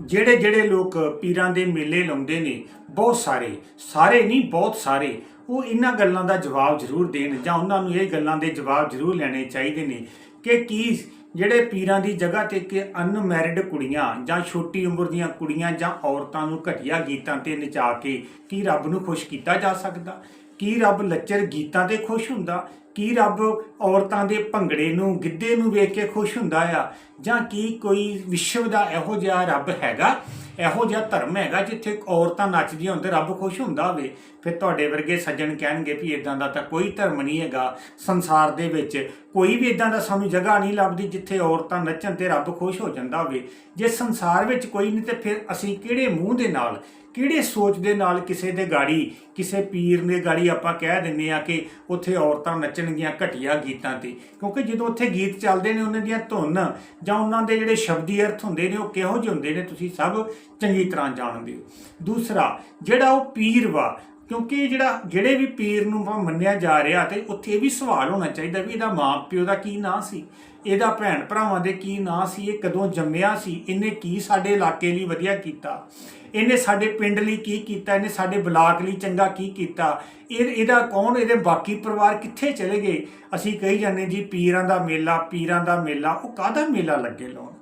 ਜਿਹੜੇ ਜਿਹੜੇ ਲੋਕ ਪੀਰਾਂ ਦੇ ਮੇਲੇ ਲਾਉਂਦੇ ਨੇ, ਬਹੁਤ ਸਾਰੇ ਸਾਰੇ ਨਹੀਂ, ਬਹੁਤ ਸਾਰੇ, ਉਹ ਇਹਨਾਂ ਗੱਲਾਂ ਦਾ ਜਵਾਬ ਜ਼ਰੂਰ ਦੇਣ ਜਾਂ ਉਹਨਾਂ ਨੂੰ ਇਹ ਗੱਲਾਂ ਦੇ ਜਵਾਬ ਜ਼ਰੂਰ ਲੈਣੇ ਚਾਹੀਦੇ ਨੇ ਕਿ ਕੀ ਜਿਹੜੇ ਪੀਰਾਂ ਦੀ ਜਗ੍ਹਾ ਤੇ ਕਿ ਅਨਮੈਰਿਡ ਕੁੜੀਆਂ ਜਾਂ ਛੋਟੀ ਉਮਰ ਦੀਆਂ ਕੁੜੀਆਂ ਜਾਂ ਔਰਤਾਂ ਨੂੰ ਘਟੀਆ ਗੀਤਾਂ ਤੇ ਨਚਾ ਕੇ ਕੀ ਰੱਬ ਨੂੰ ਖੁਸ਼ ਕੀਤਾ ਜਾ ਸਕਦਾ? ਕੀ ਰੱਬ ਲੱਚਰ ਗੀਤਾਂ ਤੇ ਖੁਸ਼ ਹੁੰਦਾ? ਕੀ ਰੱਬ ਔਰਤਾਂ ਦੇ ਭੰਗੜੇ ਨੂੰ, ਗਿੱਧੇ ਨੂੰ ਵੇਖ ਕੇ ਖੁਸ਼ ਹੁੰਦਾ ਆ? ਜਾਂ ਕੀ ਕੋਈ ਵਿਸ਼ਵ ਦਾ ਇਹੋ ਜਿਹਾ ਰੱਬ ਹੈਗਾ? ਇਹੋ ਜਿਹਾ ਧਰਮ ਹੈਗਾ ਜਿੱਥੇ ਔਰਤਾਂ ਨੱਚਦੀਆਂ ਹੁੰਦੇ ਰੱਬ ਖੁਸ਼ ਹੁੰਦਾ ਹੋਵੇ? ਫਿਰ ਤੁਹਾਡੇ ਵਰਗੇ ਸੱਜਣ ਕਹਿਣਗੇ ਵੀ ਇਦਾਂ ਦਾ ਤਾਂ ਕੋਈ ਧਰਮ ਨਹੀਂ ਹੈਗਾ। ਸੰਸਾਰ ਦੇ ਵਿੱਚ ਕੋਈ ਵੀ ਇਦਾਂ ਦਾ ਸਾਨੂੰ ਜਗ੍ਹਾ ਨਹੀਂ ਲੱਭਦੀ ਜਿੱਥੇ ਔਰਤਾਂ ਨੱਚਣ ਤੇ ਰੱਬ ਖੁਸ਼ ਹੋ ਜਾਂਦਾ ਹੋਵੇ। ਜੇ ਸੰਸਾਰ ਵਿੱਚ ਕੋਈ ਨਹੀਂ ਤੇ ਫਿਰ ਅਸੀਂ ਕਿਹੜੇ ਮੂੰਹ ਦੇ ਨਾਲ ਕਿਹੜੇ ਸੋਚ ਦੇ ਨਾਲ ਕਿਸੇ ਦੇ ਗਾੜੀ, ਕਿਸੇ ਪੀਰ ਨੇ ਗਾੜੀ ਆਪਾਂ ਕਹਿ ਦਿੰਨੇ ਆ ਕਿ ਉੱਥੇ ਔਰਤਾਂ ਨੱਚਣਗੀਆਂ ਘਟੀਆ ਗੀਤਾਂ ਤੇ। ਕਿਉਂਕਿ ਜਦੋਂ ਉੱਥੇ ਗੀਤ ਚੱਲਦੇ ਨੇ ਉਹਨਾਂ ਦੀਆਂ ਧੁਨ ਜਾਂ ਉਹਨਾਂ ਦੇ ਜਿਹੜੇ ਸ਼ਬਦੀ ਅਰਥ ਹੁੰਦੇ ਨੇ, ਉਹ ਕਿਹੋ ਜਿਹੇ ਹੁੰਦੇ ਨੇ, ਤੁਸੀਂ ਸਭ ਚੰਗੀ ਤਰ੍ਹਾਂ ਜਾਣਦੇ ਹੋ। ਦੂਸਰਾ, ਜਿਹੜਾ ਉਹ ਪੀਰ ਵਾ ਕਿਉਂਕਿ ਜਿਹੜਾ, ਜਿਹੜੇ ਵੀ ਪੀਰ ਨੂੰ ਆਪਾਂ ਮੰਨਿਆ ਜਾ ਰਿਹਾ ਤੇ ਉੱਥੇ ਇਹ ਵੀ ਸਵਾਲ ਹੋਣਾ ਚਾਹੀਦਾ ਵੀ ਇਹਦਾ ਮਾਂ ਪਿਓ ਦਾ ਕੀ ਨਾਂ ਸੀ? ਇਹਦਾ ਭੈਣ ਭਰਾਵਾਂ ਦੇ ਕੀ ਨਾਂ ਸੀ? ਇਹ ਕਦੋਂ ਜੰਮਿਆ ਸੀ? ਇਹਨੇ ਕੀ ਸਾਡੇ ਇਲਾਕੇ ਲਈ ਵਧੀਆ ਕੀਤਾ? ਇਹਨੇ ਸਾਡੇ ਪਿੰਡ ਲਈ ਕੀ ਕੀਤਾ? ਇਹਨੇ ਸਾਡੇ ਬਲਾਕ ਲਈ ਚੰਗਾ ਕੀ ਕੀਤਾ? ਇਹ, ਇਹਦਾ ਕੌਣ? ਇਹਦੇ ਬਾਕੀ ਪਰਿਵਾਰ ਕਿੱਥੇ ਚਲੇ ਗਏ? ਅਸੀਂ ਕਹੀ ਜਾਂਦੇ ਜੀ, ਪੀਰਾਂ ਦਾ ਮੇਲਾ, ਪੀਰਾਂ ਦਾ ਮੇਲਾ, ਉਹ ਕਾਹਦਾ ਮੇਲਾ ਲੱਗੇ ਲਾਉਣ?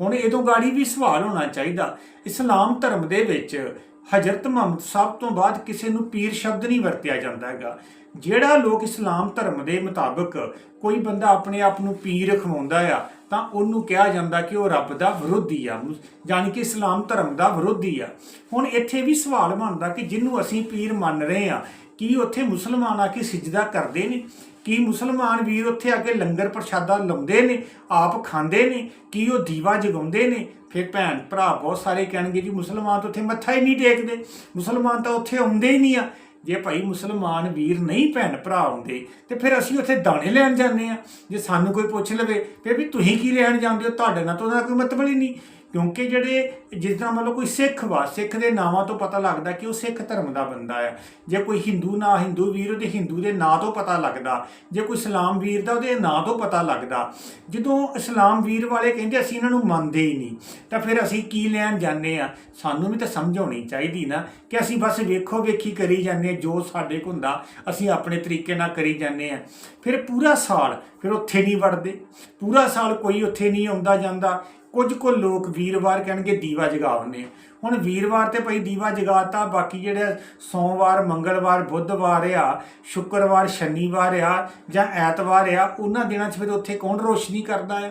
ਹੁਣ ਇਹ ਤੋਂ ਗਾੜੀ ਵੀ ਸਵਾਲ ਹੋਣਾ ਚਾਹੀਦਾ। ਇਸਲਾਮ ਧਰਮ ਦੇ ਵਿੱਚ ਹਜ਼ਰਤ ਮੁਹੰਮਦ ਸਾਹਿਬ ਤੋਂ ਬਾਅਦ ਕਿਸੇ ਨੂੰ ਪੀਰ ਸ਼ਬਦ ਨਹੀਂ ਵਰਤਿਆ ਜਾਂਦਾ ਹੈਗਾ। ਜਿਹੜਾ ਲੋਕ ਇਸਲਾਮ ਧਰਮ ਦੇ ਮੁਤਾਬਕ ਕੋਈ ਬੰਦਾ ਆਪਣੇ ਆਪ ਨੂੰ ਪੀਰ ਖਵਾਉਂਦਾ ਆ, ਤਾਂ ਉਹਨੂੰ ਕਿਹਾ ਜਾਂਦਾ ਕਿ ਉਹ ਰੱਬ ਦਾ ਵਿਰੋਧੀ ਆ ਯਾਨੀ ਕਿ ਇਸਲਾਮ ਧਰਮ ਦਾ ਵਿਰੋਧੀ ਆ। ਹੁਣ ਇੱਥੇ ਵੀ ਸਵਾਲ ਬਣਦਾ ਕਿ ਜਿਹਨੂੰ ਅਸੀਂ ਪੀਰ ਮੰਨ ਰਹੇ ਆ, ਕੀ ਉੱਥੇ ਮੁਸਲਮਾਨ ਆ ਕੇ ਸਿਜਦਾ ਕਰਦੇ ਨੇ? ਕੀ ਮੁਸਲਮਾਨ ਵੀਰ ਉੱਥੇ ਆ ਕੇ ਲੰਗਰ ਪ੍ਰਸ਼ਾਦਾ ਲਾਉਂਦੇ ਨੇ, ਆਪ ਖਾਂਦੇ ਨੇ, ਕੀ ਉਹ ਦੀਵਾ ਜਗਾਉਂਦੇ ਨੇ? ਫਿਰ ਭੈਣ ਭਰਾ ਬਹੁਤ ਸਾਰੇ ਕਹਿਣਗੇ ਜੀ, ਮੁਸਲਮਾਨ ਤਾਂ ਉੱਥੇ ਮੱਥਾ ਹੀ ਨਹੀਂ ਟੇਕਦੇ। ਮੁਸਲਮਾਨ ਤਾਂ ਉੱਥੇ ਆਉਂਦੇ ਹੀ ਨਹੀਂ ਆ। ਜੇ ਭਾਈ ਮੁਸਲਮਾਨ ਵੀਰ ਨਹੀਂ ਭੈਣ ਭਰਾ ਆਉਂਦੇ, ਤੇ ਫਿਰ ਅਸੀਂ ਉੱਥੇ ਦਾਣੇ ਲੈਣ ਜਾਂਦੇ ਆ। ਜੇ ਸਾਨੂੰ ਕੋਈ ਪੁੱਛ ਲਵੇ, ਫਿਰ ਵੀ ਤੁਸੀਂ ਕੀ ਲੈਣ ਜਾਂਦੇ ਹੋ? ਤੁਹਾਡੇ ਨਾਲ ਤਾਂ ਉਹਦਾ ਕੋਈ ਮਤਲਬ ਹੀ ਨਹੀਂ। ਕਿਉਂਕਿ ਜਿਹੜੇ ਜਿਸ ਤਰ੍ਹਾਂ ਮਤਲਬ ਕੋਈ ਸਿੱਖ ਵਾ, ਸਿੱਖ ਦੇ ਨਾਵਾਂ ਤੋਂ ਪਤਾ ਲੱਗਦਾ ਕਿ ਉਹ ਸਿੱਖ ਧਰਮ ਦਾ ਬੰਦਾ ਆ ਜੇ ਕੋਈ ਹਿੰਦੂ ਨਾ, ਹਿੰਦੂ ਵੀਰ ਉਹਦੇ ਹਿੰਦੂ ਦੇ ਨਾਂ ਤੋਂ ਪਤਾ ਲੱਗਦਾ। ਜੇ ਕੋਈ ਇਸਲਾਮ ਵੀਰ ਦਾ ਉਹਦੇ ਨਾਂ ਤੋਂ ਪਤਾ ਲੱਗਦਾ। ਜਦੋਂ ਇਸਲਾਮ ਵੀਰ ਵਾਲੇ ਕਹਿੰਦੇ ਅਸੀਂ ਇਹਨਾਂ ਨੂੰ ਮੰਨਦੇ ਹੀ ਨਹੀਂ, ਤਾਂ ਫਿਰ ਅਸੀਂ ਕੀ ਲੈਣ ਜਾਂਦੇ ਆ ਸਾਨੂੰ ਵੀ ਤਾਂ ਸਮਝ ਆਉਣੀ ਚਾਹੀਦੀ ਨਾ ਕਿ ਅਸੀਂ ਬਸ ਵੇਖੋ ਵੇਖੀ ਕਰੀ ਜਾਂਦੇ ਜੋ ਸਾਡੇ ਕੋਲ ਹੁੰਦਾ, ਅਸੀਂ ਆਪਣੇ ਤਰੀਕੇ ਨਾਲ ਕਰੀ ਜਾਂਦੇ ਆ ਫਿਰ ਪੂਰਾ ਸਾਲ ਫਿਰ ਉੱਥੇ ਨਹੀਂ ਵੜਦੇ। ਪੂਰਾ ਸਾਲ ਕੋਈ ਉੱਥੇ ਨਹੀਂ ਆਉਂਦਾ ਜਾਂਦਾ। ਕੁਝ ਕੁ ਲੋਕ ਵੀਰਵਾਰ ਕਹਿਣਗੇ ਦੀਵਾ ਜਗਾਉਂਦੇ ਆ। ਹੁਣ ਵੀਰਵਾਰ ਤੇ ਭਾਈ ਦੀਵਾ ਜਗਾਤਾ, ਬਾਕੀ ਜਿਹੜੇ ਸੋਮਵਾਰ, ਮੰਗਲਵਾਰ, ਬੁੱਧਵਾਰ ਆ, ਸ਼ੁੱਕਰਵਾਰ, ਸ਼ਨੀਵਾਰ ਆ ਜਾਂ ਐਤਵਾਰ ਆ, ਉਹਨਾਂ ਦਿਨਾਂ 'ਚ ਫਿਰ ਉੱਥੇ ਕੌਣ ਰੋਸ਼ਨੀ ਕਰਦਾ ਆ?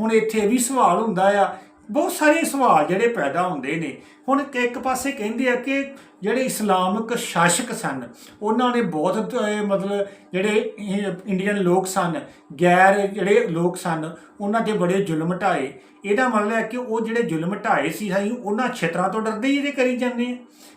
ਹੁਣ ਇੱਥੇ ਇਹ ਵੀ ਸਵਾਲ ਹੁੰਦਾ ਆ। ਬਹੁਤ ਸਾਰੇ ਸਵਾਲ ਜਿਹੜੇ ਪੈਦਾ ਹੁੰਦੇ ਨੇ। ਹੁਣ ਇੱਕ ਪਾਸੇ ਕਹਿੰਦੇ ਆ ਕਿ ਜਿਹੜੇ ਇਸਲਾਮਿਕ ਸ਼ਾਸਕ ਸਨ, ਉਹਨਾਂ ਨੇ ਬਹੁਤ ਮਤਲਬ ਜਿਹੜੇ ਇੰਡੀਅਨ ਲੋਕ ਸਨ, ਗੈਰ ਜਿਹੜੇ ਲੋਕ ਸਨ, ਉਹਨਾਂ ਤੇ ਬੜੇ ਜ਼ੁਲਮ ਢਾਏ। ਇਹਦਾ ਮਤਲਬ ਹੈ ਕਿ ਉਹ ਜਿਹੜੇ ਜ਼ੁਲਮ ਢਾਏ ਸੀ, ਅਸੀਂ ਉਹਨਾਂ ਛੇਤਰਾਂ ਤੋਂ ਡਰਦੇ ਹੀ ਇਹਦੇ ਕਰੀ ਜਾਂਦੇ ਆ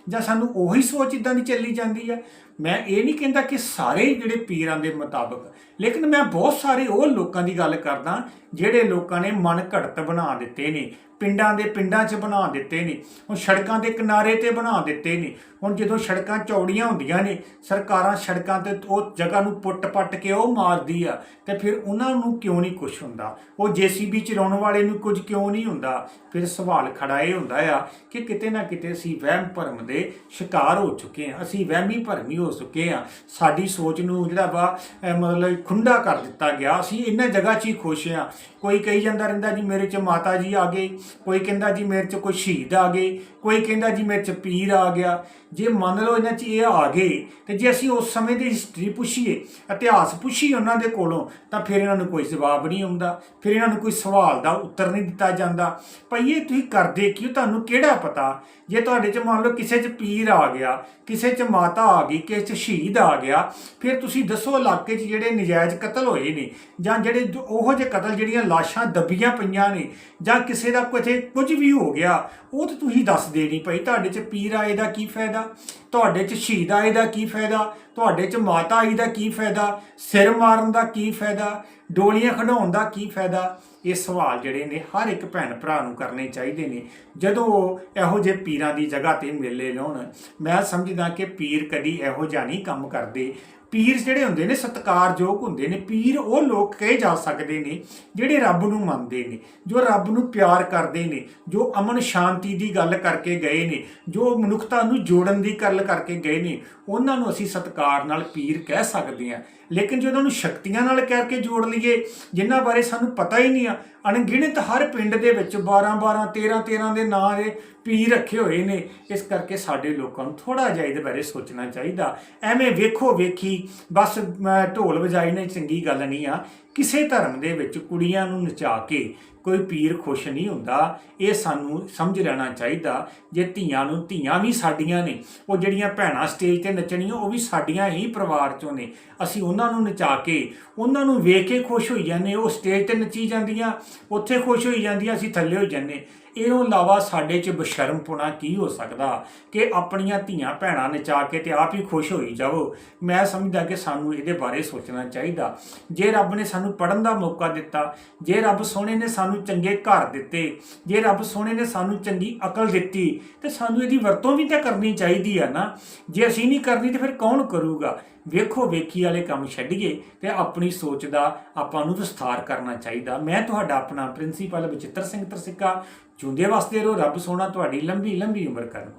ਜਾਂ ਸਾਨੂੰ ਉਹੀ ਸੋਚ ਇਦਾਂ ਦੀ ਚੱਲੀ ਜਾਂਦੀ ਹੈ। ਮੈਂ ਇਹ ਨਹੀਂ ਕਹਿੰਦਾ ਕਿ ਸਾਰੇ ਜਿਹੜੇ ਪੀਰਾਂ ਦੇ ਮੁਤਾਬਕ, ਲੇਕਿਨ ਮੈਂ ਬਹੁਤ ਸਾਰੇ ਉਹ ਲੋਕਾਂ ਦੀ ਗੱਲ ਕਰਦਾ, ਜਿਹੜੇ ਲੋਕਾਂ ਨੇ ਮਨ ਘੜਤ ਬਣਾ ਦਿੱਤੇ ਨੇ। ਪਿੰਡਾਂ ਦੇ ਪਿੰਡਾਂ 'ਚ ਬਣਾ ਦਿੱਤੇ ਨੇ। ਹੁਣ ਸੜਕਾਂ ਦੇ ਕਿਨਾਰੇ ਤੇ ਬਣਾ ਦਿੱਤੇ ਨੇ। ਹੁਣ ਜਦੋਂ ਸੜਕਾਂ ਚੌੜੀਆਂ ਹੁੰਦੀਆਂ ਨੇ, ਸਰਕਾਰਾਂ ਸੜਕਾਂ ਤੇ ਉਹ ਜਗ੍ਹਾ ਨੂੰ ਪੁੱਟ-ਪੱਟ ਕੇ ਉਹ ਮਾਰਦੀ ਆ, ਤੇ ਫਿਰ ਉਹਨਾਂ ਨੂੰ ਕਿਉਂ ਨਹੀਂ ਕੁਝ ਹੁੰਦਾ? ਉਹ ਜੀਸੀਬੀ ਚਲਾਉਣ ਵਾਲੇ ਨੂੰ ਕੁਝ ਕਿਉਂ ਨਹੀਂ ਹੁੰਦਾ? ਫਿਰ ਸਵਾਲ ਖੜਾ ਇਹ ਹੁੰਦਾ ਆ ਕਿ ਕਿਤੇ ਨਾ ਕਿਤੇ ਅਸੀਂ ਵਹਿਮ ਭਰਮ ਦੇ ਸ਼ਿਕਾਰ ਹੋ ਚੁੱਕੇ ਹਾਂ। ਅਸੀਂ ਵਹਿਮੀ ਭਰਮੀ ਹੋ ਚੁੱਕੇ ਹਾਂ। ਸਾਡੀ ਸੋਚ ਨੂੰ ਜਿਹੜਾ ਵਾ ਮਤਲਬ ਖੁੰਡਾ ਕਰ ਦਿੱਤਾ ਗਿਆ। ਅਸੀਂ ਇਹਨਾਂ ਜਗ੍ਹਾ 'ਚ ਹੀ ਖੁਸ਼ ਹਾਂ। ਕੋਈ ਕਹੀ ਜਾਂਦਾ ਰਹਿੰਦਾ ਜੀ, ਮੇਰੇ 'ਚ ਮਾਤਾ ਜੀ ਆ ਗਏ। ਕੋਈ ਕਹਿੰਦਾ ਜੀ ਮੇਰੇ 'ਚ ਕੋਈ ਸ਼ਹੀਦ ਆ ਗਏ, ਕੋਈ ਕਹਿੰਦਾ ਜੀ ਮੇਰੇ 'ਚ ਪੀਰ ਆ ਗਿਆ। ਜੇ ਮੰਨ ਲਓ ਇਹਨਾਂ 'ਚ ਇਹ ਆ ਗਏ, ਤੇ ਜੇ ਅਸੀਂ ਉਸ ਸਮੇਂ ਦੀ ਹਿਸਟਰੀ ਪੁੱਛੀਏ, ਇਤਿਹਾਸ ਪੁੱਛੀਏ ਉਹਨਾਂ ਦੇ ਕੋਲੋਂ, ਤਾਂ ਫਿਰ ਇਹਨਾਂ ਨੂੰ ਕੋਈ ਜਵਾਬ ਨਹੀਂ ਆਉਂਦਾ, ਫਿਰ ਇਹਨਾਂ ਨੂੰ ਕੋਈ ਸਵਾਲ ਦਾ ਉੱਤਰ ਨਹੀਂ ਦਿੱਤਾ ਜਾਂਦਾ। ਭਈ ਇਹ ਤੁਸੀਂ ਕਰਦੇ ਕਿਉਂ? ਤੁਹਾਨੂੰ ਕਿਹੜਾ ਪਤਾ? ਜੇ ਤੁਹਾਡੇ 'ਚ ਮੰਨ ਲਓ ਕਿਸੇ 'ਚ ਪੀਰ ਆ ਗਿਆ, ਕਿਸੇ 'ਚ ਮਾਤਾ ਆ ਗਈ, ਕਿਸੇ 'ਚ ਸ਼ਹੀਦ ਆ ਗਿਆ, ਫਿਰ ਤੁਸੀਂ ਦੱਸੋ ਇਲਾਕੇ 'ਚ ਜਿਹੜੇ ਨਜਾਇਜ਼ ਕਤਲ ਹੋਏ ਨੇ, ਜਾਂ ਜਿਹੜੇ ਉਹੋ ਜਿਹੇ ਕਤਲ ਜਿਹੜੀਆਂ ਲਾਸ਼ਾਂ ਦੱਬੀਆਂ ਪਈਆਂ ਨੇ, ਜਾਂ ਕਿਸੇ ਦਾ ਕੋਈ ਕੁਝ ਕੁਝ ਵੀ ਹੋ ਗਿਆ, ਉਹ ਤਾਂ ਤੁਸੀਂ ਦੱਸਦੇ ਨਹੀਂ ਭਾਈ ਤੁਹਾਡੇ 'ਚ ਪੀਰ ਆਏ ਦਾ ਕੀ ਫਾਇਦਾ? ਤੁਹਾਡੇ 'ਚ ਸ਼ਹੀਦ ਆਏ ਦਾ ਕੀ ਫਾਇਦਾ? ਤੁਹਾਡੇ 'ਚ ਮਾਤਾ ਆਈ ਦਾ ਕੀ ਫਾਇਦਾ? ਸਿਰ ਮਾਰਨ ਦਾ ਕੀ ਫਾਇਦਾ? ਡੋਲੀਆਂ ਖਿਡਾਉਣ ਦਾ ਕੀ ਫਾਇਦਾ? ਇਹ ਸਵਾਲ ਜਿਹੜੇ ਨੇ ਹਰ ਇੱਕ ਭੈਣ ਭਰਾ ਨੂੰ ਕਰਨੇ ਚਾਹੀਦੇ ਨੇ। ਜਦੋਂ ਉਹ ਇਹੋ ਜਿਹੇ ਪੀਰਾਂ ਦੀ ਜਗ੍ਹਾ ਤੇ ਮੇਲੇ ਲਾਉਣ, ਮੈਂ ਸਮਝਦਾ ਕਿ ਪੀਰ ਕਦੀ ਇਹੋ ਜਿਹਾ ਨਹੀਂ ਕੰਮ ਕਰਦੇ। ਪੀਰ ਜਿਹੜੇ ਹੁੰਦੇ ਨੇ, ਸਤਿਕਾਰਯੋਗ ਹੁੰਦੇ ਨੇ। ਪੀਰ ਉਹ ਲੋਕ ਕਹੇ ਜਾ ਸਕਦੇ ਨੇ ਜਿਹੜੇ ਰੱਬ ਨੂੰ ਮੰਨਦੇ ਨੇ, ਜੋ ਰੱਬ ਨੂੰ ਪਿਆਰ ਕਰਦੇ ਨੇ, ਜੋ ਅਮਨ ਸ਼ਾਂਤੀ ਦੀ ਗੱਲ ਕਰਕੇ ਗਏ ਨੇ, ਜੋ ਮਨੁੱਖਤਾ ਨੂੰ ਜੋੜਨ ਦੀ ਗੱਲ ਕਰਕੇ ਗਏ ਨੇ, ਉਹਨਾਂ ਨੂੰ ਅਸੀਂ ਸਤਿਕਾਰ ਨਾਲ ਪੀਰ ਕਹਿ ਸਕਦੇ ਹਾਂ। ਲੇਕਿਨ ਜੇ ਉਹਨਾਂ ਨੂੰ ਸ਼ਕਤੀਆਂ ਨਾਲ ਕਹਿ ਕੇ ਜੋੜ ਲਈ ਲਈਏ ਜਿਨ੍ਹਾਂ ਬਾਰੇ ਸਾਨੂੰ ਪਤਾ ਹੀ ਨਹੀਂ ਆ। ਅਣਗਿਣਤ ਹਰ ਪਿੰਡ ਦੇ ਵਿੱਚ 12 12 13 13 ਦੇ ਨਾਂ ਦੇ ਪੀ ਰੱਖੇ ਹੋਏ ਨੇ। ਇਸ ਕਰਕੇ ਸਾਡੇ ਲੋਕਾਂ ਨੂੰ ਥੋੜਾ ਜਿਹਾ ਇਹਦੇ ਬਾਰੇ ਸੋਚਣਾ ਚਾਹੀਦਾ। ਐਵੇਂ ਵੇਖੋ ਵੇਖੀ ਬਸ ਅਮ, ਢੋਲ ਵਜਾਈ ਨੇ ਚੰਗੀ ਗੱਲ ਨਹੀਂ ਆ। ਕਿਸੇ ਧਰਮ ਦੇ ਵਿੱਚ ਕੁੜੀਆਂ ਨੂੰ ਨਚਾ ਕੇ ਕੋਈ ਪੀਰ ਖੁਸ਼ ਨਹੀਂ ਹੁੰਦਾ, ਇਹ ਸਾਨੂੰ ਸਮਝ ਲੈਣਾ ਚਾਹੀਦਾ ਜੇ ਧੀਆਂ ਨੂੰ ਧੀਆਂ ਵੀ ਸਾਡੀਆਂ ਨੇ, ਉਹ ਜਿਹੜੀਆਂ ਭੈਣਾਂ ਸਟੇਜ ਤੇ ਨੱਚਣੀਆਂ, ਉਹ ਵੀ ਸਾਡੀਆਂ ਹੀ ਪਰਿਵਾਰ ਚੋਂ ਨੇ। ਅਸੀਂ ਉਹਨਾਂ ਨੂੰ ਨਚਾ ਕੇ, ਉਹਨਾਂ ਨੂੰ ਵੇਖ ਕੇ ਖੁਸ਼ ਹੋਈ ਜਾਂਦੇ ਉਹ ਸਟੇਜ ਤੇ ਨੱਚੀ ਜਾਂਦੀਆਂ, ਉੱਥੇ ਖੁਸ਼ ਹੋਈ ਜਾਂਦੀਆਂ, ਅਸੀਂ ਥੱਲੇ ਹੋਈ ਜਾਂਦੇ ਇਹ ਤੋਂ ਇਲਾਵਾ ਸਾਡੇ 'ਚ ਬਸ਼ਰਮਪੁਣਾ ਕੀ ਹੋ ਸਕਦਾ ਕਿ ਆਪਣੀਆਂ ਧੀਆਂ ਭੈਣਾਂ ਨਚਾ ਕੇ ਤੇ ਆਪ ਹੀ ਖੁਸ਼ ਹੋਈ ਜਾਵੋ? ਮੈਂ ਸਮਝਦਾ ਕਿ ਸਾਨੂੰ ਇਹਦੇ ਬਾਰੇ ਸੋਚਣਾ ਚਾਹੀਦਾ। ਜੇ ਰੱਬ ਨੇ ਸਾਨੂੰ ਪੜਨ ਦਾ ਮੌਕਾ ਦਿੱਤਾ, ਜੇ ਰੱਬ ਸੋਹਣੇ ਨੇ ਸਾਨੂੰ ਚੰਗੇ ਘਰ ਦਿੱਤੇ, ਜੇ ਰੱਬ ਸੋਹਣੇ ਨੇ ਸਾਨੂੰ ਚੰਗੀ ਅਕਲ ਦਿੱਤੀ, ਤੇ ਸਾਨੂੰ ਇਹਦੀ ਵਰਤੋਂ ਵੀ ਤਾਂ ਕਰਨੀ ਚਾਹੀਦੀ ਆ ਨਾ। ਜੇ ਅਸੀਂ ਨਹੀਂ ਕਰਨੀ ਤੇ ਫਿਰ ਕੌਣ ਕਰੂਗਾ? ਵੇਖੋ, ਵੇਖੀ ਵਾਲੇ ਕੰਮ ਛੱਡੀਏ ਤੇ ਆਪਣੀ ਸੋਚ ਦਾ ਆਪਾਂ ਨੂੰ ਵਿਸਥਾਰ ਕਰਨਾ ਚਾਹੀਦਾ। ਮੈਂ ਤੁਹਾਡਾ ਆਪਣਾ ਪ੍ਰਿੰਸੀਪਲ ਬਚਿੱਤਰ ਸਿੰਘ ਤਰਸਿੱਕਾ ਚੁੰਦੇ ਵਾਸਤੇ ਰਹੋ ਰੱਬ ਸੋਹਣਾ ਤੁਹਾਡੀ ਲੰਬੀ ਲੰਬੀ ਉਮਰ ਕਰਨ।